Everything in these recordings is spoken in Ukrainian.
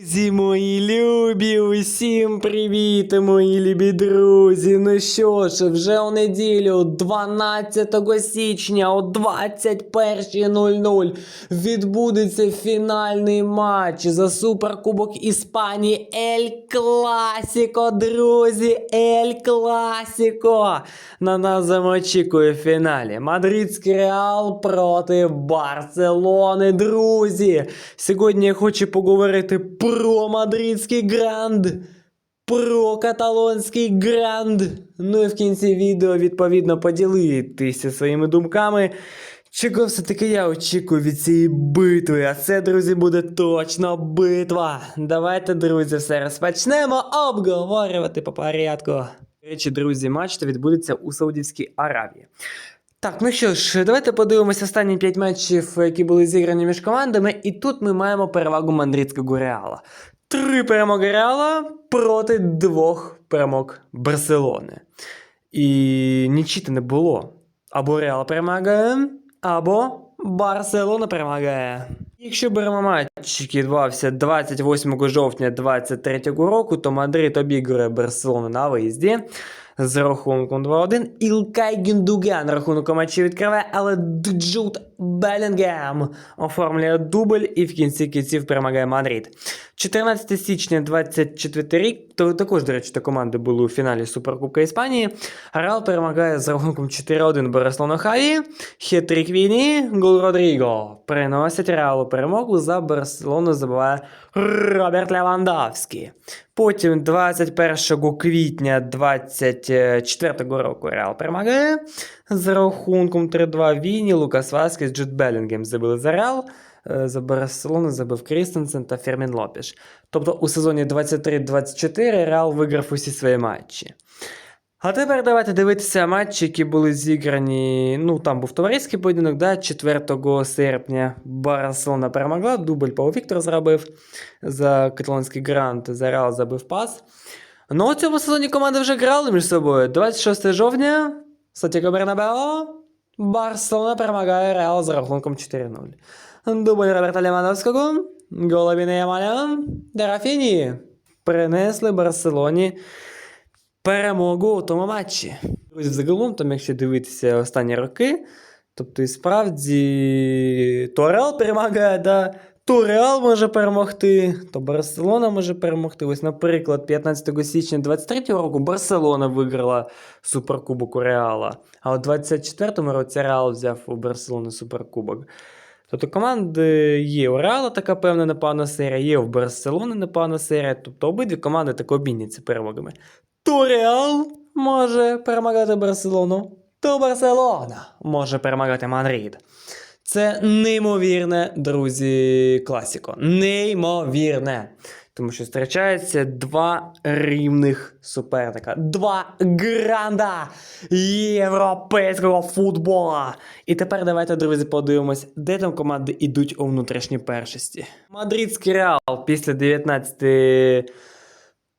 Друзі мої любі, усім привіт, мої любі друзі. Ну що ж, вже у неділю, 12 січня о 21.00 відбудеться фінальний матч за Суперкубок Іспанії Ель Класіко, друзі, Ель Класіко. На нас замочікує в фіналі. Мадридський Реал проти Барселони, друзі. Сьогодні я хочу поговорити про мадридський гранд, про каталонський гранд. Ну і в кінці відео, відповідно, поділитися своїми думками. Чого все-таки я очікую від цієї битви? А це, друзі, буде точно битва. Давайте, друзі, все розпочнемо обговорювати по порядку. Речі, друзі, матч відбудеться у Саудівській Аравії. Так, ну що ж, давайте подивимося останні 5 матчів, які були зіграні між командами, і тут ми маємо перевагу мандридського Реала. Три перемоги Реала проти двох перемог Барселони. І нічого не було. Або Реал перемагає, або Барселона перемагає. Якщо беремо матч, який відбувався 28 жовтня 2023 року, то Мадрид обігрує Барселону на виїзді з рахунком 2-1. Ілкай Гюндуган рахунок матчі відкриває, але Джуд Белінгем оформлює дубль і в кінці кінців перемагає Мадрид. 14 січня 24 рік, то також, до речі, та команди були у фіналі Суперкубка Іспанії. Реал перемагає з рахунком 4-1 Барселону Хаві. Хетрік Віні, гол Родріго. Приносять Реалу перемогу за Барселону забиває Роберт Левандовський. Потім 21 квітня 24 року Реал перемагає з рахунком 3-2 Віні, Лукас Васкес, Джуд Белінгем забили за Реал. Е, За Барселону забив Крістенсен та Фермін Лопіш. Тобто у сезоні 23-24 Реал виграв усі свої матчі. А тепер давайте дивитися матчі, які були зіграні. Ну, там був товариський поєдинок, да, 4 серпня Барселона перемогла, дубль Пау Віктор зробив за каталонський грант, за Реал забив пас. Ну, у цьому сезоні команди вже грали між собою. 26 жовтня, Сантьяго Бернабео, Барселона перемагає Реал з рахунком 4-0. Дубль Роберта Левандовського, Головіна Ямаля та Рафіні принесли Барселоні перемогу у тому матчі. Друзі, загалом, там, якщо дивитися останні роки, тобто і справді то перемагає, да, то Реал може перемогти, то Барселона може перемогти. Ось, наприклад, 15 січня 23 року Барселона виграла Суперкубок у Реала, а у 24-му році Реал взяв у Барселони Суперкубок. Тобто команди є у Реала така певна непогана серія, є у Барселони непогана серія. Тобто обидві команди так обміняться перемогами. То Реал може перемагати Барселону, то Барселона може перемагати Мадрид. Це неймовірне, друзі, класіко. Неймовірне. Тому що зустрічаються два рівних суперника, два гранда європейського футбола. І тепер давайте, друзі, подивимось, де там команди йдуть у внутрішній першості. Мадридський реал після 19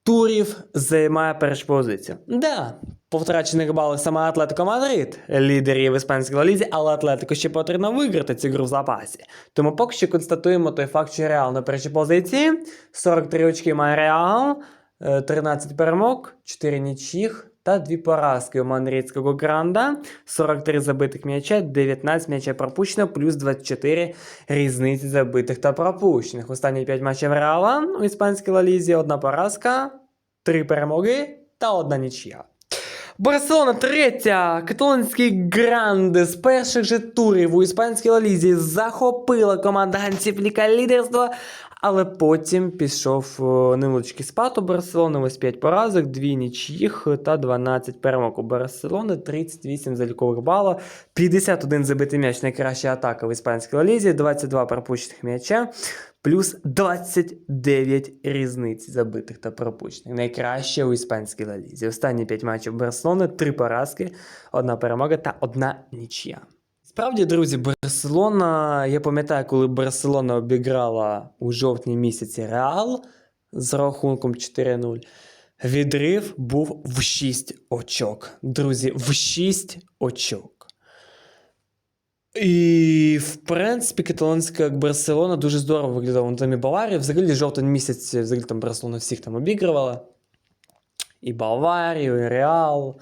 турів займає першу позицію. Да, по втрачених балах саме Атлетико Мадрид, лідерів іспанської лізі, але Атлетико ще потрібно виграти цю гру в запасі. Тому поки що констатуємо той факт, що Реал на першій позиції. 43 очки має Реал, е, 13 перемог, 4 нічих та 2 поразки у Мадридського гранда, 43 забитих м'яча, 19 м'яча пропущено, плюс 24 різниці забитих та пропущених. Останні 5 матчів Реала у іспанській Ла лізі одна поразка, 3 перемоги та одна нічия. Барселона третя. Каталонський гранд з перших же турів у іспанській лалізі захопила команда Гансіфліка лідерство, але потім пішов невеличкий спад у Барселони. Ось 5 поразок, 2 нічиїх та 12 перемог у Барселони, 38 залікових бала, 51 забитий м'яч, найкраща атака в іспанській лалізі, 22 пропущених м'яча. Плюс 29 різниць забитих та пропущених. Найкраще у іспанській лалізі. Останні 5 матчів Барселони, 3 поразки, одна перемога та одна нічия. Справді, друзі, Барселона. Я пам'ятаю, коли Барселона обіграла у жовтні місяці Реал з рахунком 4-0. Відрив був в 6 очок. Друзі, в 6 очок. І, в принципі, каталонська Барселона дуже здорово виглядала на темі Баварії. Взагалі, жовтень місяць, взагалі там Барселона всіх там обігрувала. І Баварію, і Реал.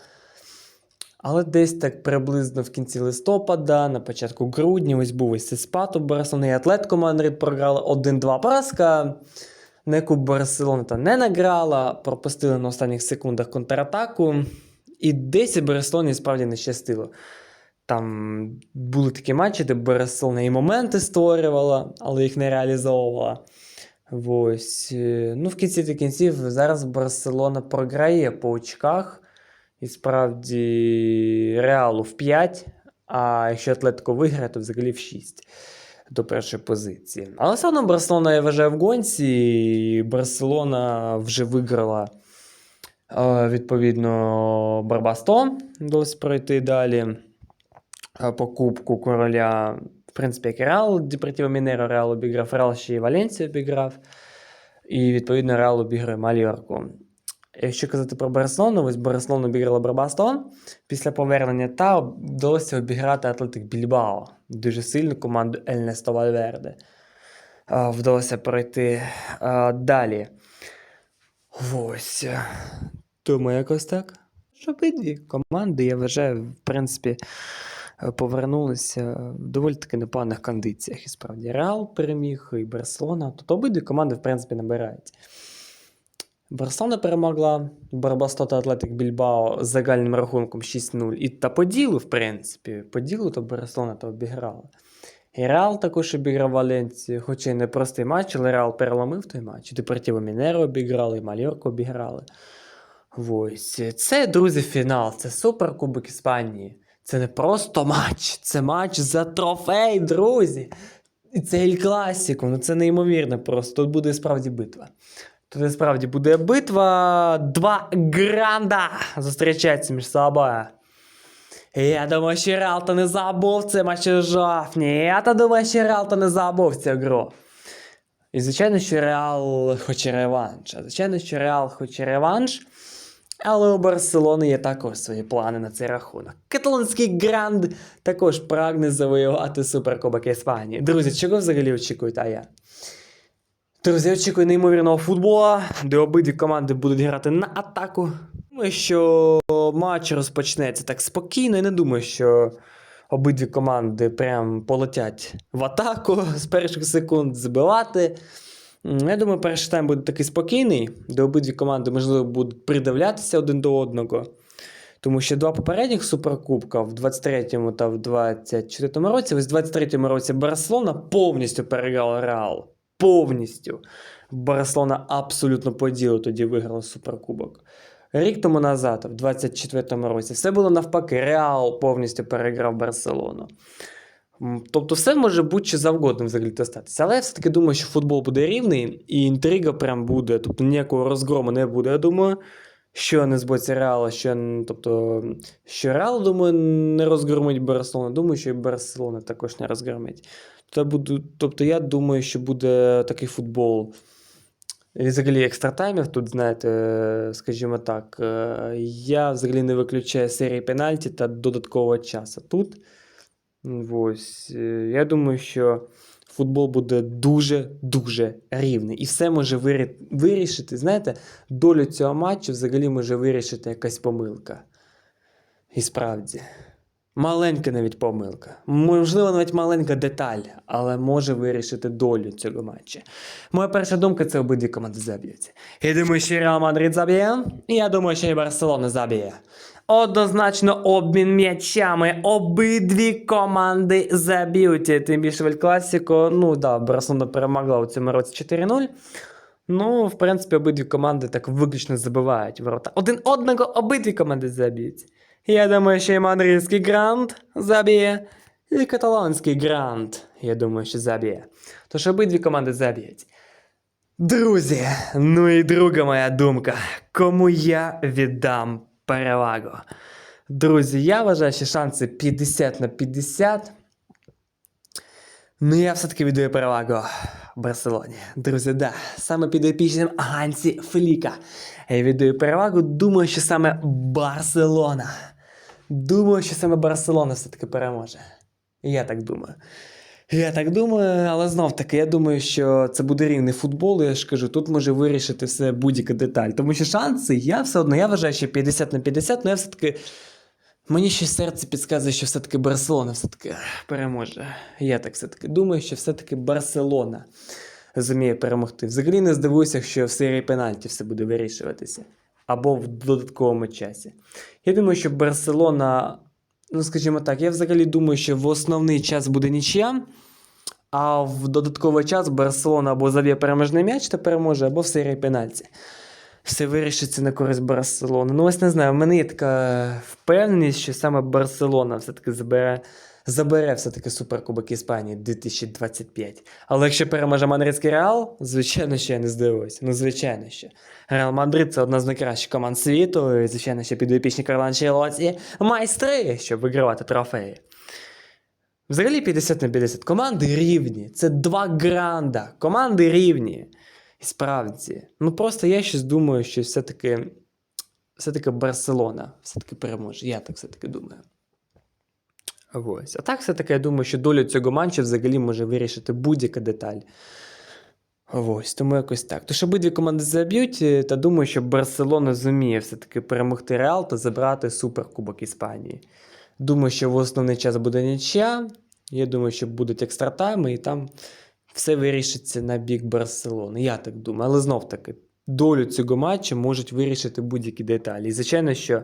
Але десь так приблизно в кінці листопада, на початку грудня, ось був ось цей спад у Барселони і Атлетико Мадрид програли 1-2 поразка, на яку Барселона та не награла, пропустили на останніх секундах контратаку. І десь Барселоні справді не щастило. Там були такі матчі, де Барселона і моменти створювала, але їх не реалізовувала. Ось. е, Ну, в кінці та кінців зараз Барселона програє по очках. І справді Реалу в 5, а якщо Атлетико виграє, то взагалі в 6 до першої позиції. Але все одно Барселона, я вважаю, в гонці. і Барселона вже виграла е, відповідно Барбастон. Досі пройти далі е, по Кубку короля. В принципі, як Реал Депортіво Мінеро Реал обіграв, Реал ще й Валенсію обіграв. І відповідно Реал обіграє Мальорку. Якщо казати про Барселону, ось Барселона обіграла Барбастон після повернення та вдалося обіграти Атлетик Більбао. Дуже сильну команду Ельнесто Вальверде. Вдалося пройти далі. Ось. Тому якось так. Що обидві команди, я вважаю, в принципі, е, повернулися в доволі таки непоганих кондиціях. І справді Реал переміг, і Барселона. Тобто обидві команди, в принципі, набирають. Барселона перемогла Барбасто та Атлетик Більбао з загальним рахунком 6-0. І та по ділу, в принципі, по ділу то Барселона то обіграла. І Реал також обіграв Валенцію, хоча й не простий матч, але Реал переломив той матч. Депортіво Мінеро обіграли, і Мальорку обіграли. Ось. Це, друзі, фінал. Це Суперкубок Іспанії. Це не просто матч, це матч за трофей, друзі. І це Ель Класіко. Ну це неймовірно просто. Тут буде справді битва. Тут справді буде битва. Два гранда зустрічаються між собою. Я думаю, що Реал то не забув цей матч жовтні. Я то думаю, що Реал то не забув цю гру. І звичайно, що Реал хоче реванш. А звичайно, що Реал хоче реванш. Але у Барселони є також свої плани на цей рахунок. Каталонський гранд також прагне завоювати Суперкубок Іспанії. Друзі, чого взагалі очікуєте, а я? Друзі, очікую неймовірного футбола, де обидві команди будуть грати на атаку. Думаю, що матч розпочнеться так спокійно. Я не думаю, що обидві команди прям полетять в атаку з перших секунд забивати. М, Я думаю, перший тайм буде такий спокійний, де обидві команди, можливо, будуть придивлятися один до одного. Тому що два попередніх суперкубка в 23-му та в 24-му році, ось в 23-му році Барселона повністю переграла Реал. Повністю. Барселона абсолютно по ділу тоді виграла суперкубок. Рік тому назад, в 24-му році, все було навпаки. Реал повністю переграв Барселону. Тобто, все може бути чи завгодно взагалі статися. Але я все-таки думаю, що футбол буде рівний і інтрига прям буде. Тобто ніякого розгрому не буде. Я думаю, що не з боці Реала, що, тобто, що Реал, думаю, не розгромить Барселону. Думаю, що і Барселона також не розгромить. Тобто, буду, тобто я думаю, що буде такий футбол. І взагалі екстратаймів тут, знаєте, скажімо так, е, я взагалі не виключаю серії пенальті та додаткового часу. Тут ось, е, я думаю, що футбол буде дуже-дуже рівний. І все може вирішити, знаєте, долю цього матчу взагалі може вирішити якась помилка. І справді. Маленька навіть помилка. Можливо, навіть маленька деталь, але може вирішити долю цього матчу. Моя перша думка це обидві команди заб'ються. Я думаю, що Реал Мадрид заб'є, я думаю, що і Барселона заб'є. Однозначно обмін м'ячами. Обидві команди заб'ють. Тим більше в Класіко. Ну да, Барселона перемогла у цьому році 4-0. Ну, в принципі, обидві команди так виключно забивають ворота. Один одного обидві команди заб'ють. Я думаю, що і мадридський грант заб'є, і каталонський грант, я думаю, що заб'є. Тож обидві команди заб'ють. Друзі, ну і друга моя думка. Кому я віддам перевагу? Друзі, я вважаю, що шанси 50 на 50. Ну, я все-таки віддаю перевагу Барселоні. Друзі, да, саме підопічним Гансі Фліка. Я віддаю перевагу. Думаю, що саме Барселона. Думаю, що саме Барселона все-таки переможе. Я так думаю. Я так думаю, але знов таки, я думаю, що це буде рівний футбол. Я ж кажу, тут може вирішити все будь-яка деталь. Тому що шанси, я все одно, я вважаю, що 50 на 50, але я все-таки. Мені ще серце підказує, що все-таки Барселона все-таки переможе. Я так все-таки думаю, що все-таки Барселона зуміє перемогти. Взагалі не здивуюся, що в серії пенальті все буде вирішуватися. Або в додатковому часі. Я думаю, що Барселона, ну скажімо так, я взагалі думаю, що в основний час буде нічия, а в додатковий час Барселона або заб'є переможний м'яч та переможе, або в серії пенальті. Все вирішиться на користь Барселони. Ну, ось не знаю, в мене є така впевненість, що саме Барселона все-таки забере, забере все-таки Суперкубок Іспанії 2025. Але якщо переможе Мадридський Реал, звичайно, що я не здивуюся. Ну, звичайно, що. Реал Мадрид це одна з найкращих команд світу, і, звичайно, що підопічні Карла Анчелоті майстри, щоб вигравати трофеї. Взагалі 50 на 50. Команди рівні. Це два гранда. Команди рівні. І справді. Ну просто я щось думаю, що все-таки все-таки Барселона все-таки переможе. Я так все-таки думаю. Ось. А так, все-таки я думаю, що долю цього матчу взагалі може вирішити будь-яка деталь. Ось, тому якось так. Тож обидві команди заб'ють, е, та думаю, що Барселона зуміє все-таки перемогти Реал та забрати Суперкубок Іспанії. Думаю, що в основний час буде нічия. Я думаю, що будуть екстратайми, і там все вирішиться на бік Барселони. Я так думаю. Але знов таки, долю цього матчу можуть вирішити будь-які деталі. І звичайно, що,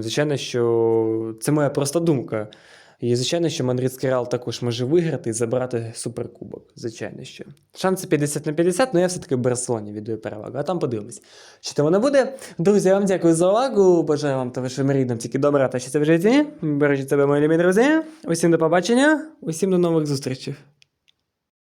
звичайно, що це моя проста думка. І звичайно, що Мадридський Реал також може виграти і забрати суперкубок. Звичайно, що. Шанси 50 на 50, але я все-таки Барселоні віддаю перевагу. А там подивимось, що там воно буде. Друзі, я вам дякую за увагу. Бажаю вам та вашим рідним тільки добра та щастя в житті. Бережіть себе, мої любі друзі. Усім до побачення, усім до нових зустрічей.